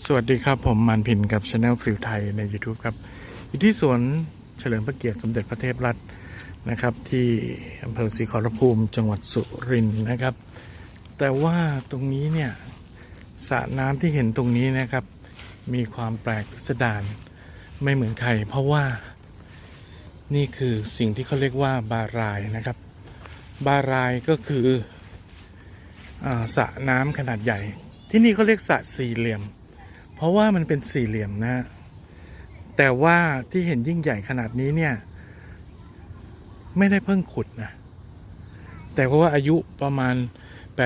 สวัสดีครับ ผมมันพินกับช anel ฟิลไทยใน YouTube ครับ อยู่ที่สวนเฉลิมพระเกียรติสมเด็จพระเทพรัตน์นะครับ ที่อำเภอศรีขอรภูมิจังหวัดสุรินทร์นะครับ แต่ว่าตรงนี้เนี่ยสระน้ำที่เห็นตรงนี้นะครับ มีความแปลกพิสดารไม่เหมือนใครเพราะว่านี่คือสิ่งที่เขาเรียกว่าบารายนะครับ บารายก็คืออาสระน้ำขนาดใหญ่ ที่นี่เขาเรียกสระสี่เหลี่ยม ราะว่ามันเป็นสี่เหลี่ยมนะ แต่ว่าที่เห็นยิ่งใหญ่ขนาดนี้เนี่ย ไม่ได้เพิ่งขุดนะ แต่เพราะว่าอายุประมาณ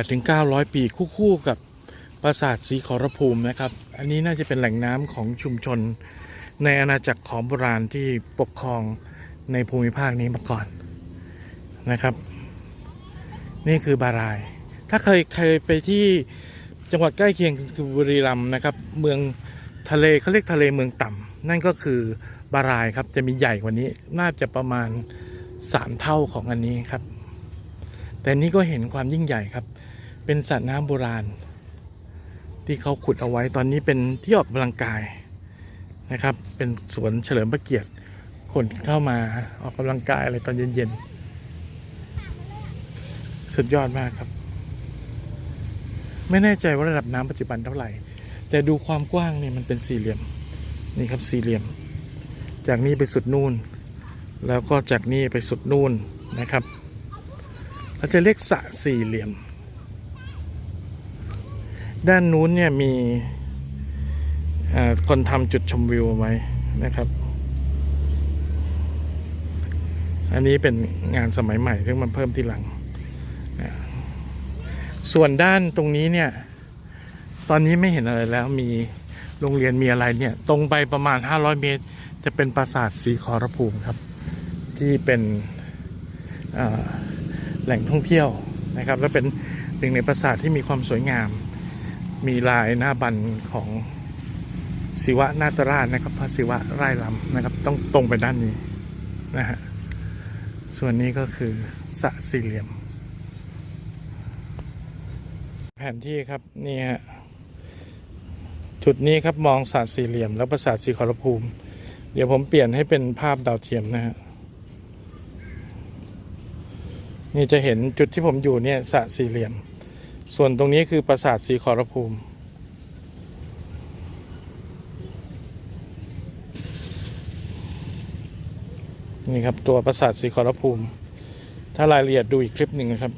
8-900 ปีคู่ๆกับปราสาทสีขอรภูมินะครับ อันนี้น่าจะเป็นแหล่งน้ำของชุมชน ในอาณาจักรของโบราณที่ปกครองในภูมิภาคนี้มาก่อนนะครับ นี่คือบาราย ถ้าเคยเคยไปที่ จังหวัดใกล้เคียงคือบุรีรัมย์นะครับ เมืองทะเลเขาเรียกทะเลเมืองต่ำนั่นก็คือบารายครับจะมีใหญ่กว่านี้น่าจะประมาณ 3 เท่าของอันนี้ครับ แต่นี่ก็เห็นความยิ่งใหญ่ครับ เป็นสระน้ำโบราณ ที่เขาขุดเอาไว้ตอนนี้เป็นที่ออกกำลังกายนะครับ เป็นสวนเฉลิมพระเกียรติคนเข้ามาออกกำลังกายอะไรตอนเย็นๆ สุดยอดมากครับ ไม่แน่ใจว่าระดับน้ำปัจจุบันเท่าไหร่ แต่ดูความกว้างเนี่ยมันเป็นสี่เหลี่ยมนี่ครับสี่เหลี่ยม จากนี้ไปสุดนู่น แล้วก็จากนี่ไปสุดนู่นนะครับเราจะเรียกสะสี่เหลี่ยม ด้านนู้นเนี่ยมีอ่อคนทำจุดชมวิวไว้นะครับ อันนี้เป็นงานสมัยใหม่ที่มันเพิ่มที่หลัง ส่วนด้านตรงนี้เนี่ย ตอนนี้ไม่เห็นอะไรแล้วมีโรงเรียนมีอะไรเนี่ย ตรงไปประมาณ 500 เมตร จะเป็นปราสาทสีขอรภูมิครับ ที่เป็นแหล่งท่องเที่ยวนะครับ และเป็นหนึ่งในปราสาทที่มีความสวยงาม มีลายหน้าบันของศิวะนาตราชนะครับพระศิวะไร่ลำนะครับ ต้องตรงไปด้านนี้นะฮะส่วนนี้ก็คือสะสี่เหลี่ยม แผนที่ครับนี่ฮะจุดนี้ครับมองศาสตระสี่เหลี่ยม แล้วประสาทสีขอรภูมิ เดี๋ยวผมเปลี่ยนให้เป็นภาพดาวเทียมนะฮะนี่จะเห็นจุดที่ผมอยู่เนี่ยสระสี่เหลี่ยม ส่วนตรงนี้คือปราสาทสีขอรภูมิ นี่ครับตัวปราสาทสีขอรภูมิ ถ้ารายละเอียดดูอีกคลิปหนึ่งนะครับ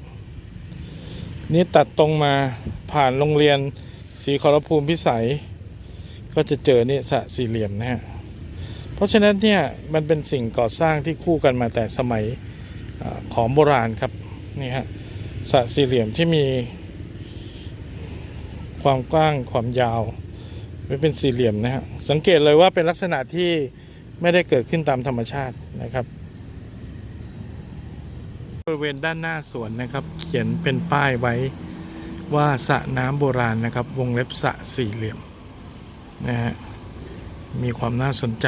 นี่ตัดตรงมาผ่านโรงเรียนศรีขอรภูมิพิสัย ก็จะเจอเนี่ยสระสี่เหลี่ยมนะฮะเพราะฉะนั้นเนี่ยมันเป็นสิ่งก่อสร้างที่คู่กันมาแต่สมัยอของโบราณครับนี่ฮะสระสี่เหลี่ยมที่มีความกว้างความยาวไม่เป็นสี่เหลี่ยมนะฮะสังเกตเลยว่าเป็นลักษณะที่ไม่ได้เกิดขึ้นตามธรรมชาตินะครับ บริเวณด้านหน้าสวนนะครับ เขียนเป็นป้ายไว้ว่าสระน้ำโบราณนะครับ วงเล็บสระสี่เหลี่ยมนะฮะมีความน่าสนใจ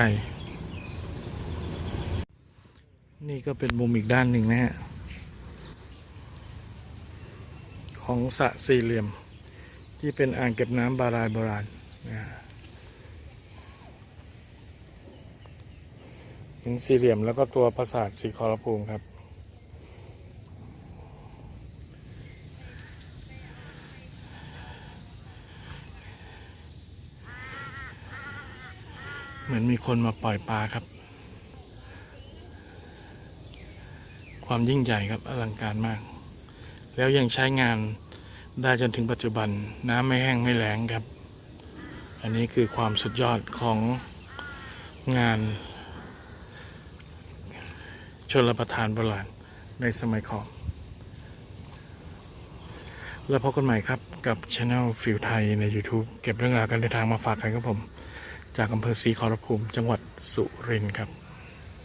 นี่ก็เป็นมุมอีกด้านหนึ่งนะฮะของสระสี่เหลี่ยม ที่เป็นอ่างเก็บน้ำบารายโบราณนะฮะเป็นสี่เหลี่ยมแล้วก็ตัวปราสาทสีขอรภูมิครับ เหมือนมีคนมาปล่อยปลาครับ ความยิ่งใหญ่ครับอลังการมาก แล้วยังใช้งานได้จนถึงปัจจุบันน้ำไม่แห้งไม่แล้งครับ อันนี้คือความสุดยอดของงานชลประทานโบราณในสมัยก่อนแล้วพบกันใหม่ครับกับช anel ฟิวไทยใน YouTube เก็บเรื่องราวการเดินทางมาฝากกันครับผม จากอำเภอศรีขอรภูมิจังหวัดสุรินทร์ครับ